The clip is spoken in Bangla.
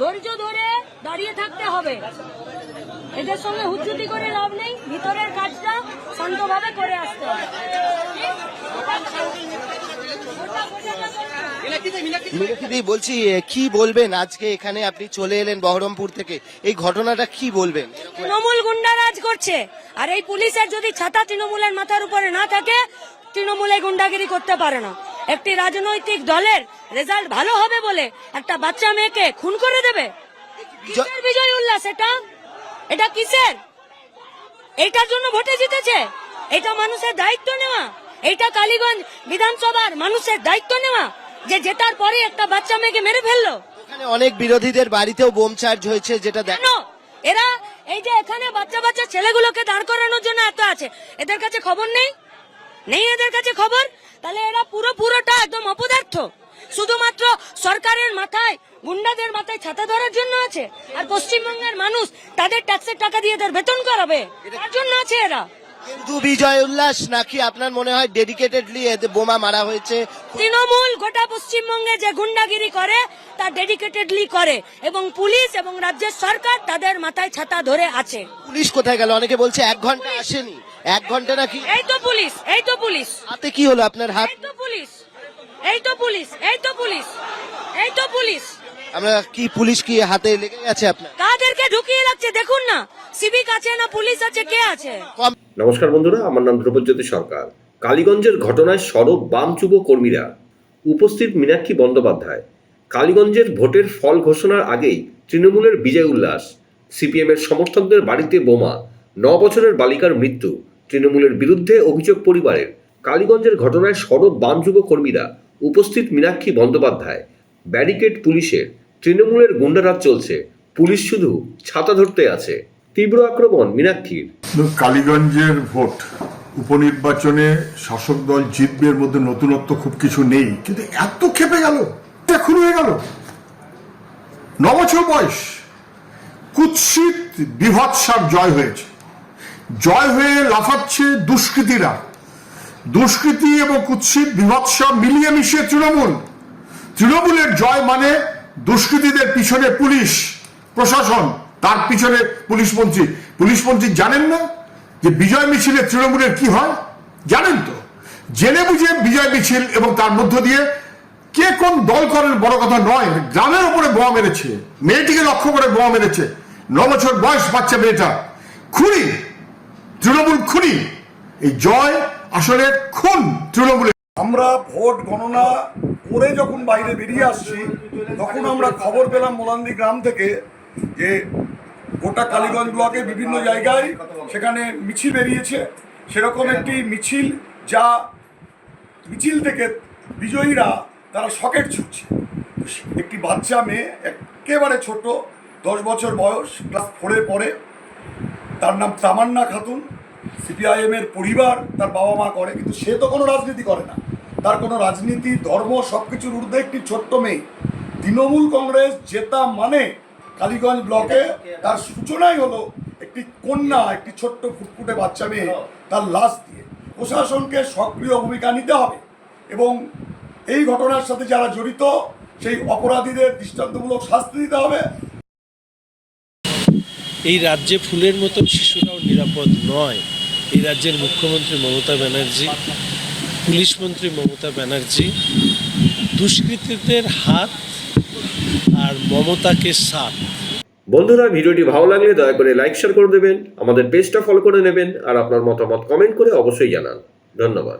ধৈর্য ধরে দাঁড়িয়ে থাকতে হবে। এদের সঙ্গে হুজ্জুতি করে লাভ নেই। ভিতরের কাজটা শান্তভাবে করে আসতে হবে। বলছি কি বলবেন আজকে এখানে? আপনি চলে এলেন বহরমপুর থেকে। এই ঘটনাটা কি বলবেন? তৃণমূল গুন্ডারাজ করছে। আর এই পুলিশের যদি ছাতা তৃণমূলের মাথার উপরে না থাকে তৃণমূলে গুন্ডাগিরি করতে পারে না। একটি রাজনৈতিক দলের রেজাল্ট ভালো হবে বলে একটা বাচ্চা মেয়েকে খুন করে দেবে? কিসের বিজয় উল্লাস এটা? এটা কিসের? এইটার জন্য ভোটে জিতেছে? এটা মানুষের দায়িত্ব নেওয়া? এইটা কালীগঞ্জ বিধানসভার মানুষের দায়িত্ব নেওয়া? যে জেতার পরে একটা বাচ্চা মেয়েকে মেরে ফেলল? এখানে অনেক বিরোধীদের বাড়িতেও বোম চার্জ হয়েছে যেটা দেখো এরা এই যে এখানে বাচ্চা বাচ্চা ছেলেগুলোকে দাঁড় করানোর জন্য এত আছে। এদের কাছে খবর নেই? নেই এদের কাছে খবর? তাহলে এরা পুরো পুরোটা একদম অপদার্থ। শুধুমাত্র সরকারের মাথায় গুন্ডাদের মাথায় ছাতা ধরার জন্য আছে। আর পশ্চিমবঙ্গের মানুষ তাদের ট্যাক্সের টাকা দিয়ে এদের বেতন করাবে। তার জন্য আছে এরা। বিজয় উল্লাস নাকি আপনার মনে হয় ডেডিকেটেডলি এতে বোমা মারা হয়েছে? তৃণমূল গোটা পশ্চিমবঙ্গে যে গুন্ডাগিরি করে তা ডেডিকেটেডলি করে। এবং পুলিশ এবং রাজ্যের সরকার তাদের মাথায় ছাতা ধরে আছে। পুলিশ কোথায় গেল? অনেকে বলছে এক ঘণ্টা আসেনি। এক ঘণ্টা নাকি? এই তো পুলিশ এই তো পুলিশ। হাতে কি হলো আপনার হাত? এই তো পুলিশ এই তো পুলিশ এই তো পুলিশ এই তো পুলিশ। আমরা কি পুলিশ কি হাতে লেগে গেছে আপনার? কাদেরকে ঢুকিয়ে রাখছে দেখুন না। সিভিক আছে না পুলিশ আছে কে আছে? নমস্কার বন্ধুরা আমার নাম ধ্রুবজ্যোতি সরকার। কালীগঞ্জের ঘটনায় সরব বাম যুব কর্মীরা। উপস্থিত মীনাক্ষী বন্দ্যোপাধ্যায়। কালীগঞ্জের ভোটের ফল ঘোষণার আগেই তৃণমূলের বিজয় উল্লাস। সিপিএমের সমর্থকদের বাড়িতে বোমা। ন বছরের বালিকার মৃত্যু। তৃণমূলের বিরুদ্ধে অভিযোগ পরিবারের। কালীগঞ্জের ঘটনায় সরব বাম যুব কর্মীরা উপস্থিত মীনাক্ষী বন্দ্যোপাধ্যায়, ব্যারিকেড পুলিশের, তৃণমূলের গুন্ডারাজ চলছে, পুলিশ শুধু ছাতা ধরতে আছে। তীব্র আক্রমণ মীনাক্ষীর। কালীগঞ্জের ভোট, উপনির্বাচনে শাসক দল জিতবে মধ্যে নতুনত্ব খুব কিছু নেই, কিন্তু এত খেপে গেল এখন হয়ে গেল। ন বছর বয়স, কুৎসিত বিভৎসার জয় হয়েছে। জয় হয়ে লাফাচ্ছে দুষ্কৃতীরা। দুষ্কৃতি এবং কুৎসিত বিভৎসা মিলিয়ে মিশিয়ে তৃণমূল। তৃণমূলের জয় মানে দুষ্কৃতীদের পিছনে পুলিশ, প্রশাসন, তার পিছনে পুলিশ মন্ত্রী। পুলিশ মন্ত্রী জানেন না যে বিজয় মিছিলে তৃণমূলের কি হয়? জানেন তো। জেনে বুঝে বিজয় মিছিল এবং তার মধ্য দিয়ে কে কোন দল করেন বড় কথা নয়, গ্রামের উপরে বোমা মেরেছে। মেয়েটিকে লক্ষ্য করে বোমা মেরেছে। ন বছর বয়স বাচ্চা মেয়েটা। খুনি তৃণমূল খুনি। এই জয় আসলে খুন তৃণমূলের। আমরা ভোট গণনা করে যখন বাইরে বেরিয়ে আসছি, তখন আমরা খবর পেলাম মোলান্দি গ্রাম থেকে যে গোটা কালীগঞ্জ ব্লকে বিভিন্ন জায়গায় সেখানে মিছিল বেরিয়েছে। সেরকম একটি মিছিল যা মিছিল থেকে বিজয়ীরা তারা সকেট ছুটছে। একটি বাচ্চা মেয়ে, একেবারে ছোট, দশ বছর বয়স, ক্লাস ফোরে পড়ে। তার নাম তামান্না খাতুন। সিপিআইএম এর পরিবার তার বাবা মা করে, কিন্তু সে তো কোনো রাজনীতি করে না। তার কোনো রাজনীতি, ধর্ম সব কিছুর ঊর্ধ্বে একটি ছোট্ট মেয়ে। তৃণমূল কংগ্রেস জেতা মানে কালীগঞ্জ ব্লকে তার সূচনাই হলো একটি কন্যা, একটি ছোট্ট ফুটফুটে বাচ্চা মেয়ে তার লাশ দিয়ে। প্রশাসনকে সক্রিয় ভূমিকা নিতে হবে এবং এই ঘটনার সাথে যারা জড়িত, সেই অপরাধীদের দৃষ্টান্তমূলক শাস্তি দিতে হবে। এই রাজ্যে ফুলের মতো শিশুরাও নিরাপদ নয়। এই রাজ্যের মুখ্যমন্ত্রী মমতা ব্যানার্জি, পুলিশ মন্ত্রী মমতা ব্যানার্জি, দুষ্কৃতীদের হাত আর মমতাকে সাথ বন্ধুরা, ভিডিওটি ভালো লাগলে দয়া করে লাইক শেয়ার করে দেবেন, আমাদের পেজটা ফলো করে নেবেন, আর আপনার মতামত কমেন্ট করে অবশ্যই জানান। ধন্যবাদ।